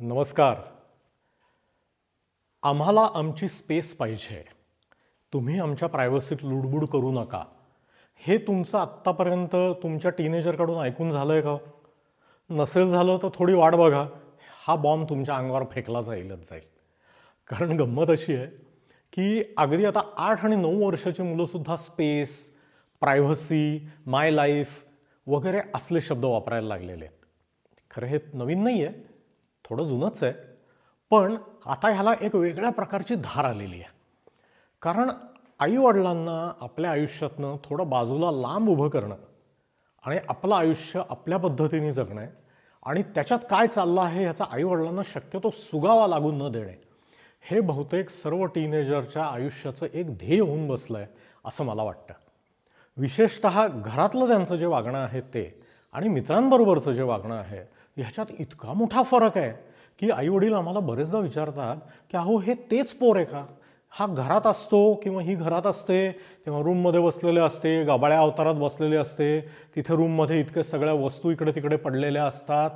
नमस्कार. आम्हाला आमची स्पेस पाहिजे. तुम्ही आमच्या प्रायव्हसीत लुडबुड करू नका. हे तुमचं आत्तापर्यंत तुमच्या टीनेजरकडून ऐकून झालं आहे का? नसेल झालं तर थोडी वाट बघा. हा बॉम्ब तुमच्या अंगावर फेकला जाईलच जाईल. कारण गंमत अशी आहे की अगदी आता आठ आणि नऊ वर्षाची मुलंसुद्धा स्पेस प्रायव्हसी माय लाईफ वगैरे असले शब्द वापरायला लागलेले आहेत. खरं हे नवीन नाही आहे थोडं जुनंच आहे. पण आता ह्याला एक वेगळ्या प्रकारची धार आलेली आहे. कारण आईवडिलांना आपल्या आयुष्यातनं थोडं बाजूला लांब उभं करणं आणि आपलं आयुष्य आपल्या पद्धतीने जगणं आहे आणि त्याच्यात काय चाललं आहे ह्याचा आईवडिलांना शक्यतो सुगावा लागून न देणे हे बहुतेक सर्व टीनेजरच्या आयुष्याचं एक ध्येय होऊन बसलं आहे असं मला वाटतं. विशेषतः घरातलं त्यांचं जे वागणं आहे ते आणि मित्रांबरोबरचं जे वागणं आहे ह्याच्यात इतका मोठा फरक आहे की आईवडील आम्हाला बरेचदा विचारतात की अहो हे तेच पोर आहे का? हा घरात असतो किंवा ही घरात असते? तेव्हा रूममध्ये बसलेले असते गाबाळ्या अवतारात बसलेले असते तिथे रूममध्ये इतके सगळ्या वस्तू इकडे तिकडे पडलेल्या असतात.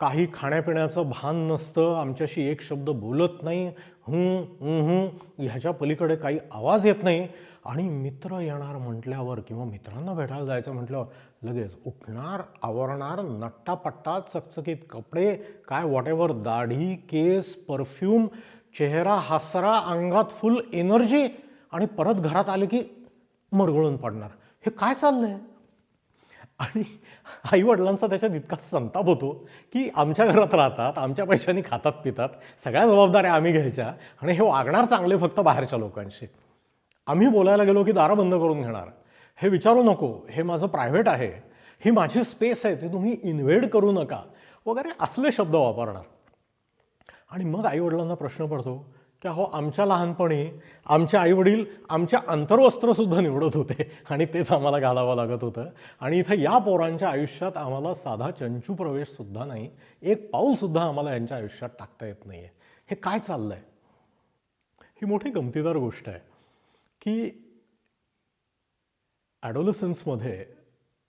काही खाण्यापिण्याचं भान नसतं आमच्याशी एक शब्द बोलत नाही हूं हूं ह्याच्या पलीकडे काही आवाज येत नाही. आणि मित्र येणार म्हटल्यावर किंवा मित्रांना भेटायला जायचं म्हटल्यावर लगेच उठणार आवरणार नट्टापट्टा चकचकीत कपडे काय वॉटेवर दाढी केस परफ्यूम चेहरा हासरा अंगात फुल एनर्जी आणि परत घरात आले की मरगळून पडणार. हे काय चाललंय? आणि आईवडिलांचा त्याच्यात इतका संताप होतो की आमच्या घरात राहतात आमच्या पैशांनी खातात पितात सगळ्या जबाबदाऱ्या आम्ही घ्यायच्या आणि हे वागणार चांगले फक्त बाहेरच्या लोकांशी. आम्ही बोलायला गेलो की दारं बंद करून घेणार. हे विचारू नको. हे माझं प्रायव्हेट आहे. ही माझी स्पेस आहे. ते तुम्ही इन्व्हेड करू नका. वगैरे असले शब्द वापरणार. आणि मग आईवडिलांना प्रश्न पडतो की अहो आमच्या लहानपणी आमचे आईवडील आमच्या अंतर्वस्त्रसुद्धा निवडत होते आणि तेच आम्हाला घालावं लागत होतं. आणि इथं या पोरांच्या आयुष्यात आम्हाला साधा चंचू प्रवेशसुद्धा नाही. एक पाऊलसुद्धा आम्हाला यांच्या आयुष्यात टाकता येत नाही आहे हे काय चाललं आहे ही मोठी गमतीदार गोष्ट आहे. की ॲडोलसन्समध्ये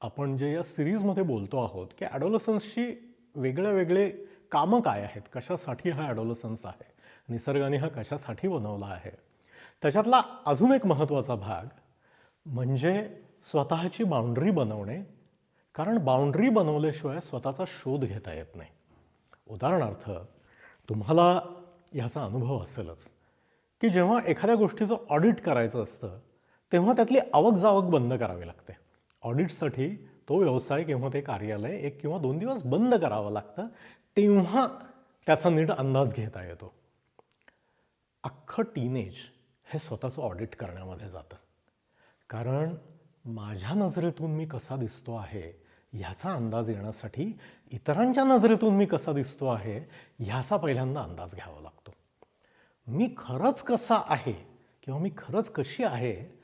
आपण जे या सिरीजमध्ये बोलतो आहोत की ॲडोलसन्सची वेगळे वेगळे कामं काय आहेत? कशासाठी हा ॲडोलसन्स आहे? निसर्गाने हा कशासाठी बनवला आहे? त्याच्यातला अजून एक महत्त्वाचा भाग म्हणजे स्वतःची बाउंड्री बनवणे. कारण बाउंड्री बनवल्याशिवाय स्वतःचा शोध घेता येत नाही. उदाहरणार्थ तुम्हाला ह्याचा अनुभव असेलच. की जेव्हा एखाद्या गोष्टीचं ऑडिट करायचं असतं तेव्हा त्यातली आवक जावक बंद करावी लागते. ऑडिटसाठी तो व्यवसाय किंवा ते कार्यालय एक किंवा दोन दिवस बंद करावं लागतं तेव्हा त्याचा नीट अंदाज घेता येतो. अख्खं टीनेज हे स्वतःचं ऑडिट करण्यामध्ये जातं. कारण माझ्या नजरेतून मी कसा दिसतो आहे ह्याचा अंदाज येण्यासाठी इतरांच्या नजरेतून मी कसा दिसतो आहे ह्याचा पहिल्यांदा अंदाज घ्यावा लागतो. मी खरंच कसा आहे किंवा मी खरंच कशी आहे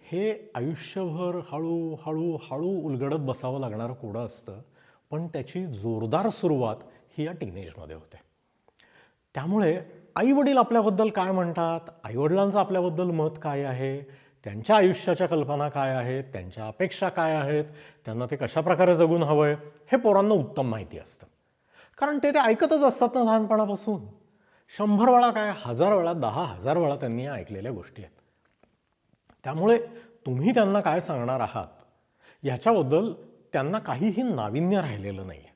हे आयुष्यभर हळूहळू हळू उलगडत बसावं लागणारं कोडं असतं. पण त्याची जोरदार सुरुवात ही या टीनेजमध्ये होते. त्यामुळे आईवडील आपल्याबद्दल काय म्हणतात? आईवडिलांचं आपल्याबद्दल मत काय आहे? त्यांच्या आयुष्याच्या कल्पना काय आहेत? त्यांच्या अपेक्षा काय आहेत? त्यांना ते कशा प्रकारे जगून हवं आहे हे पोरांना उत्तम माहिती असतं. कारण ते ते ऐकतच असतात ना लहानपणापासून. शंभर वेळा काय हजार वेळा दहा हजार वेळा त्यांनी या ऐकलेल्या गोष्टी आहेत. त्यामुळे तुम्ही त्यांना काय सांगणार आहात? याच्याबद्दल त्यांना काहीही नाविन्य राहिलेलं नाही आहे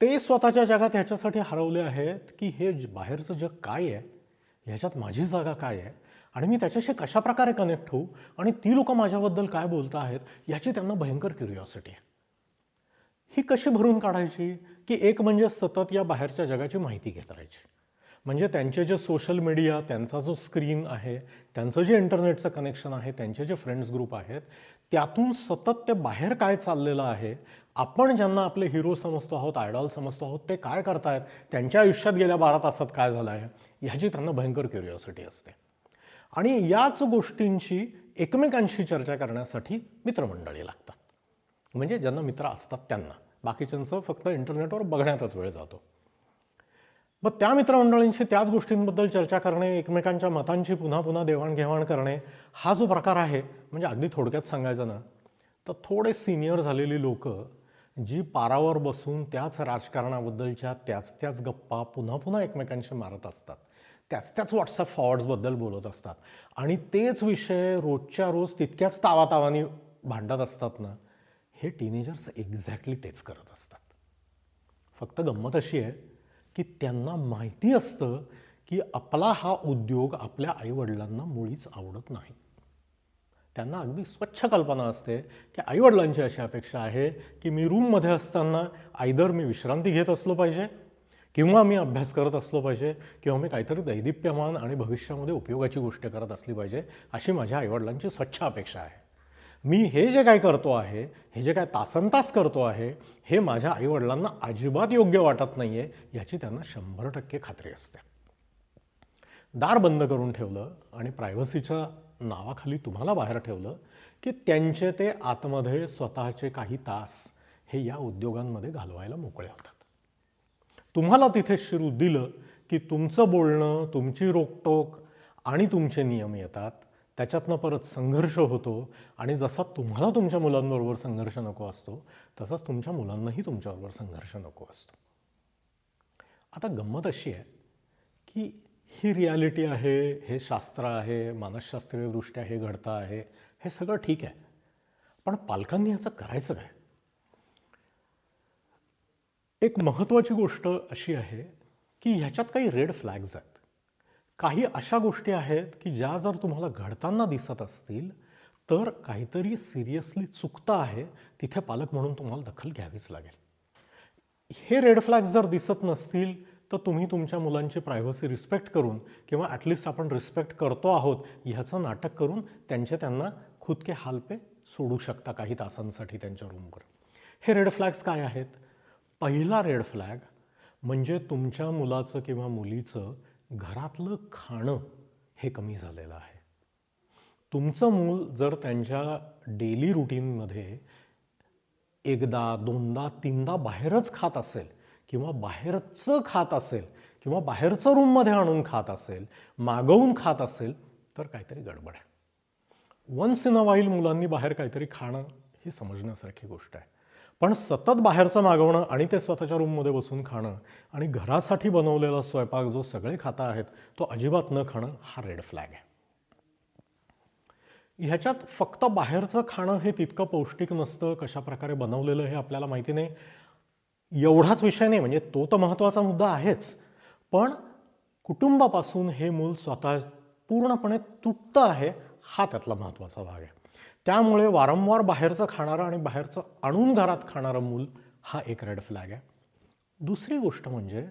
ते स्वतःच्या जगात ह्याच्यासाठी हरवले आहेत की हे बाहेरचं जग काय आहे? ह्याच्यात माझी जागा काय आहे? आणि मी त्याच्याशी कशा प्रकारे कनेक्ट होऊ? आणि ती लोकं माझ्याबद्दल काय बोलत आहेत? याची त्यांना भयंकर क्युरिओसिटी आहे. ही कशी भरून काढायची? की एक म्हणजे सतत या बाहेरच्या जगाची माहिती घेत राहायची. म्हणजे त्यांचे जे सोशल मीडिया त्यांचा जो स्क्रीन आहे त्यांचं जे इंटरनेटचं कनेक्शन आहे त्यांचे जे फ्रेंड्स ग्रुप आहेत त्यातून सतत ते बाहेर काय चाललेलं आहे आपण ज्यांना आपले हिरो समजतो आहोत आयडॉल समजतो आहोत ते काय करतायत त्यांच्या आयुष्यात गेल्या बारा तासात काय झालं आहे ह्याची त्यांना भयंकर क्युरिओसिटी असते. आणि याच गोष्टींची एकमेकांशी चर्चा करण्यासाठी मित्रमंडळी लागतात. म्हणजे ज्यांना मित्र असतात त्यांना. बाकीच्यांचं फक्त इंटरनेटवर बघण्यातच वेळ जातो. मग त्या मित्रमंडळींशी त्याच गोष्टींबद्दल चर्चा करणे एकमेकांच्या मतांची पुन्हा पुन्हा देवाणघेवाण करणे हा जो प्रकार आहे म्हणजे अगदी थोडक्यात सांगायचं ना तर थोडे सिनियर झालेली लोक जी पारावर बसून त्याच राजकारणाबद्दलच्या त्याच त्याच गप्पा पुन्हा पुन्हा एकमेकांशी मारत असतात त्याच त्याच व्हॉट्सअप फॉरवर्ड्सबद्दल बोलत असतात आणि तेच विषय रोजच्या रोज तितक्याच तावातावानी भांडत असतात ना हे टीनेजर्स एक्झॅक्टली तेच करत असतात. फक्त गंमत अशी आहे की त्यांना माहिती असतं की आपला हा उद्योग आपल्या आईवडिलांना मुळीच आवडत नाही. त्यांना अगदी स्वच्छ कल्पना असते की आईवडिलांची अशी अपेक्षा आहे की मी रूममध्ये असताना आयदर मी विश्रांती घेत असलो पाहिजे किंवा मी अभ्यास करत असलो पाहिजे किंवा मी काहीतरी दैदिप्यमान आणि भविष्यामध्ये उपयोगाची गोष्ट करत असली पाहिजे अशी माझ्या आईवडिलांची स्वच्छ अपेक्षा आहे. मी हे जे काय करतो आहे हे जे काय तासनतास करतो आहे हे माझ्या आईवडिलांना अजिबात योग्य वाटत नाही आहे याची त्यांना शंभर टक्के खात्री असते. दार बंद करून ठेवलं आणि प्रायव्हसीच्या नावाखाली तुम्हाला बाहेर ठेवलं की त्यांचे ते आतमध्ये स्वतःचे काही तास हे या उद्योगांमध्ये घालवायला मोकळे होतात. तुम्हाला तिथे शिरू दिलं की तुमचं बोलणं तुमची रोकटोक आणि तुमचे नियम येतात त्याच्यातनं परत संघर्ष होतो. आणि जसा तुम्हाला तुमच्या मुलांबरोबर संघर्ष नको असतो तसाच तुमच्या मुलांनाही तुमच्याबरोबर संघर्ष नको असतो. आता गंमत अशी आहे की ही रियालिटी आहे हे शास्त्र आहे मानसशास्त्रीयदृष्ट्या हे घडतं आहे हे सगळं ठीक आहे. पण पालकांनी याचं करायचं काय? एक महत्त्वाची गोष्ट अशी आहे की ह्याच्यात काही रेड फ्लॅग्स आहेत. काही अशा गोष्टी आहेत की ज्या जर तुम्हाला घडताना दिसत असतील तर काहीतरी सिरियसली चुकतं आहे तिथे पालक म्हणून तुम्हाला दखल घ्यावीच लागेल. हे रेड फ्लॅग्स जर दिसत नसतील तर तुम्ही तुमच्या मुलांची प्रायव्हसी रिस्पेक्ट करून किंवा ॲटलिस्ट आपण रिस्पेक्ट करतो आहोत ह्याचं नाटक करून त्यांचे त्यांना खुद के सोडू शकता काही तासांसाठी त्यांच्या रूमवर हे रेड फ्लॅग्स काय आहेत? पहिला रेड फ्लॅग म्हणजे तुमच्या मुलाचं किंवा मुलीचं घरातलं खाणं हे कमी झालेलं आहे. तुमचं मूल जर त्यांच्या डेली रुटीनमध्ये एकदा दोनदा तीनदा बाहेरच खात असेल किंवा बाहेरचं खात असेल किंवा बाहेरचं रूममध्ये आणून खात असेल मागवून खात असेल तर काहीतरी गडबड आहे. वन्स इन अ वाईल मुलांनी बाहेर काहीतरी खाणं ही समजण्यासारखी गोष्ट आहे. पण सतत बाहेरचं मागवणं आणि ते स्वतःच्या रूममध्ये बसून खाणं आणि घरासाठी बनवलेला स्वयंपाक जो सगळे खाता आहेत तो अजिबात न खाणं हा रेड फ्लॅग आहे. ह्याच्यात फक्त बाहेरचं खाणं हे तितकं पौष्टिक नसतं कशा प्रकारे बनवलेलं हे आपल्याला माहिती नाही. एवढाच विषय नाही म्हणजे तो तर महत्त्वाचा मुद्दा आहेच. पण कुटुंबापासून हे मूल स्वतः पूर्णपणे तुटतं आहे हा त्यातला महत्त्वाचा भाग आहे. त्यामुळे वारंवार बाहेरचं खाणारं आणि बाहेरचं आणून घरात खाणारं मूल हा एक रेड फ्लॅग आहे. दुसरी गोष्ट म्हणजे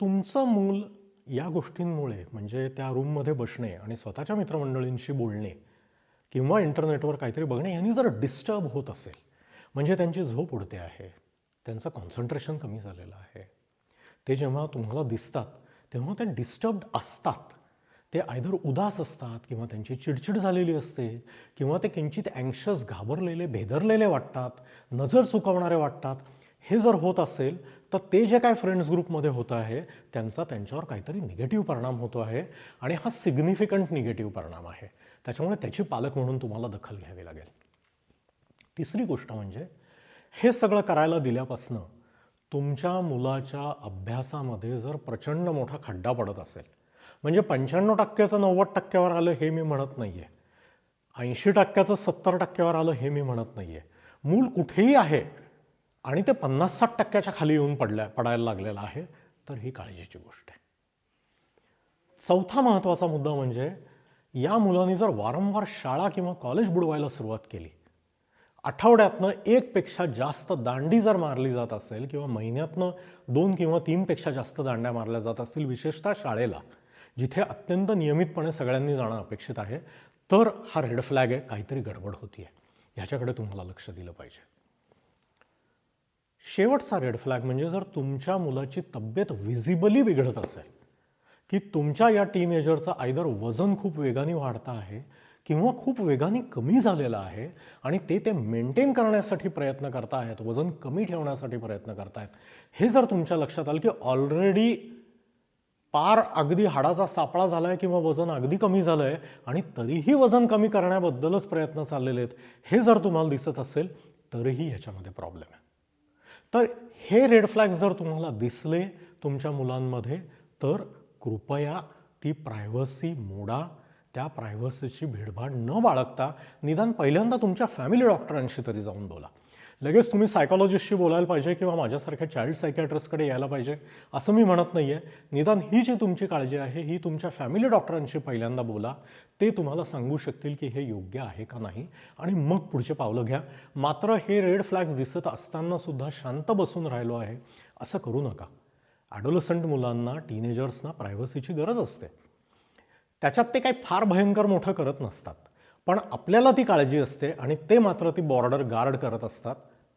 तुमचं मूल या गोष्टींमुळे म्हणजे त्या रूममध्ये बसणे आणि स्वतःच्या मित्रमंडळींशी बोलणे किंवा इंटरनेटवर काहीतरी बघणे यांनी जर डिस्टर्ब होत असेल म्हणजे त्यांची झोप उडते आहे त्यांचं कॉन्सन्ट्रेशन कमी झालेलं आहे ते जेव्हा तुम्हाला दिसतात तेव्हा ते डिस्टर्ब्ड असतात. ते आयदर उदास असतात किंवा त्यांची चिडचिड झालेली असते किंवा ते किंचित अँक्शस घाबरलेले भेदरलेले वाटतात नजर चुकवणारे वाटतात. हे जर होत असेल तर ते जे काय फ्रेंड्स ग्रुपमध्ये होतं आहे त्यांचा त्यांच्यावर काहीतरी निगेटिव्ह परिणाम होतो आहे आणि हा सिग्निफिकंट निगेटिव्ह परिणाम आहे. त्याच्यामुळे त्याची पालक म्हणून तुम्हाला दखल घ्यावी लागेल. तिसरी गोष्ट म्हणजे हे सगळं करायला दिल्यापासनं तुमच्या मुलाच्या अभ्यासामध्ये जर प्रचंड मोठा खड्डा पडत असेल म्हणजे पंच्याण्णव टक्क्याचं नव्वद टक्क्यावर आलं हे मी म्हणत नाही आहे ऐंशी टक्क्याचं सत्तर टक्क्यावर आलं हे मी म्हणत नाही आहे मूल कुठेही आहे आणि ते पन्नास साठ टक्क्याच्या खाली येऊन पडल्या पडायला लागलेलं आहे तर ही काळजीची गोष्ट आहे. चौथा महत्त्वाचा मुद्दा म्हणजे या मुलांनी जर वारंवार शाळा किंवा कॉलेज बुडवायला सुरुवात केली आठवड्यातनं एकपेक्षा जास्त दांडी जर मारली जात असेल किंवा महिन्यातनं दोन किंवा तीनपेक्षा जास्त दांड्या मारल्या जात असतील विशेषतः शाळेला जिथे अत्यंत नियमितपणे सगळ्यांनी जाणं अपेक्षित आहे तर हा रेड फ्लॅग आहे काहीतरी गडबड होती आहे ह्याच्याकडे तुम्हाला लक्ष दिलं पाहिजे. शेवटचा रेड फ्लॅग म्हणजे जर तुमच्या मुलाची तब्येत विजिबली बिघडत असेल की तुमच्या या टीनेजरचं आयदर वजन खूप वेगाने वाढतं आहे किंवा खूप वेगाने कमी झालेलं आहे आणि ते ते मेंटेन करण्यासाठी प्रयत्न करतायत वजन कमी ठेवण्यासाठी प्रयत्न करतायत हे जर तुमच्या लक्षात आलं की ऑलरेडी पार अगदी हाडाचा सापळा झाला आहे किंवा वजन अगदी कमी झालं आहे आणि तरीही वजन कमी करण्याबद्दलच प्रयत्न चाललेले आहेत हे जर तुम्हाला दिसत असेल तरीही ह्याच्यामध्ये प्रॉब्लेम आहे. तर हे रेड फ्लॅग्स जर तुम्हाला दिसले तुमच्या मुलांमध्ये तर कृपया ती प्रायव्हसी मोडा. त्या प्रायव्हसीची भेडभाड न बाळगता निदान पहिल्यांदा तुमच्या फॅमिली डॉक्टरांशी तरी जाऊन बोला. लगेच तुम्ही सायकॉलॉजिस्टशी बोलायला पाहिजे किंवा माझ्यासारख्या चाइल्ड सायकॅट्रिस्टकडे यायला पाहिजे असं मी म्हणत नाही आहे निदान ही जी तुमची काळजी आहे ही तुमच्या फॅमिली डॉक्टरांशी पहिल्यांदा बोला. ते तुम्हाला सांगू शकतील की हे योग्य आहे का नाही. आणि मग पुढचे पावलं घ्या. मात्र हे रेड फ्लॅग्स दिसत असताना सुद्धा शांत बसून राहिलो आहे. असं करू नका. ॲडोलसंट मुलांना टीनेजर्सना प्रायव्हसीची गरज असते. त्याच्यात ते काही फार भयंकर मोठं करत नसतात. पण आपल्याला ती काळजी असते आणि ते मात्र ती बॉर्डर गार्ड करत असतात.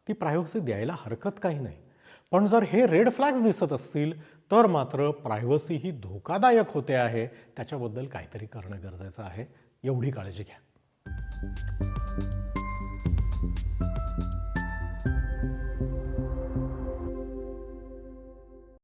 ती प्रायव्हसी द्यायला हरकत काही नाही. पण जर हे रेड फ्लॅग्स दिसत असतील तर मात्र प्रायव्हसी ही धोकादायक होते आहे. त्याच्याबद्दल काहीतरी करणं गरजेचं आहे. एवढी काळजी घ्या.